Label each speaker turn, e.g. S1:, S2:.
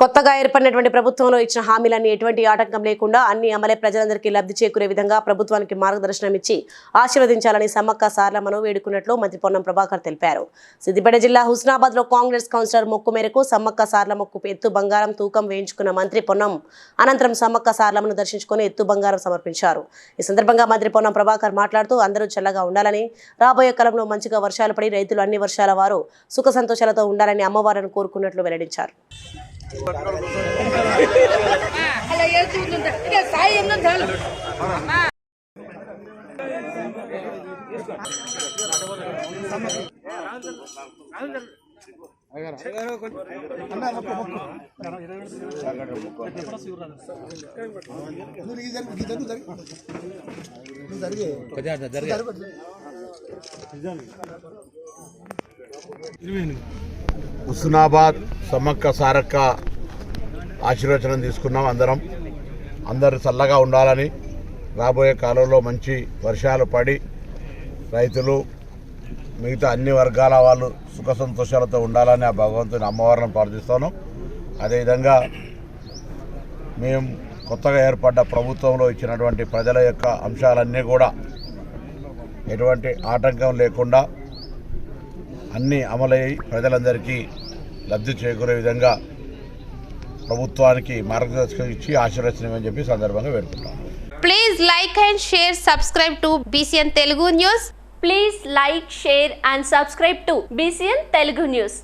S1: కొత్తగా ఏర్పడినటువంటి ప్రభుత్వంలో ఇచ్చిన హామీలన్నీ ఎటువంటి ఆటంకం లేకుండా అన్ని అమలే ప్రజలందరికీ లబ్ధి చేకూరే విధంగా ప్రభుత్వానికి మార్గదర్శనం ఇచ్చి ఆశీర్వదించాలని సమ్మక్క సార్లమ్మను వేడుకున్నట్లు మంత్రి పొన్నం ప్రభాకర్ తెలిపారు. సిద్దిపేట జిల్లా హుస్నాబాద్లో కాంగ్రెస్ కౌన్సిలర్ మొక్కు మేరకు సమ్మక్క సార్లమ్మకు ఎత్తు బంగారం తూకం వేయించుకున్న మంత్రి పొన్నం అనంతరం సమ్మక్క సార్లమ్మను దర్శించుకుని ఎత్తు బంగారం సమర్పించారు. ఈ సందర్భంగా మంత్రి పొన్నం ప్రభాకర్ మాట్లాడుతూ అందరూ చల్లగా ఉండాలని రాబోయే కాలంలో మంచిగా వర్షాలు పడి రైతులు అన్ని వర్షాల వారు సుఖ సంతోషాలతో ఉండాలని అమ్మవారిని కోరుకున్నట్లు వెల్లడించారు.
S2: జరిగే
S3: హుస్నాబాద్ సమ్మక్క సారక్క ఆశీర్వచనం తీసుకున్నాం అందరం. అందరు చల్లగా ఉండాలని రాబోయే కాలంలో మంచి వర్షాలు పడి రైతులు మిగతా అన్ని వర్గాల వాళ్ళు సుఖ సంతోషాలతో ఉండాలని ఆ భగవంతుని అమ్మవారిని ప్రార్థిస్తాను. అదేవిధంగా మేము కొత్తగా ఏర్పడ్డ ప్రభుత్వంలో ఇచ్చినటువంటి ప్రజల యొక్క అంశాలన్నీ కూడా ఎటువంటి ఆటంకం లేకుండా అన్నీ అమలై ప్రజలందరికీ లబ్ధి చేకూరే విధంగా ప్రభుత్వానికి మార్గదర్శకం ఇచ్చి ఆశీర్వచనమని చెప్పి సందర్భంగా పెడుతున్నాను
S4: please like and share subscribe to BCN Telugu news
S5: please like share and subscribe to BCN Telugu news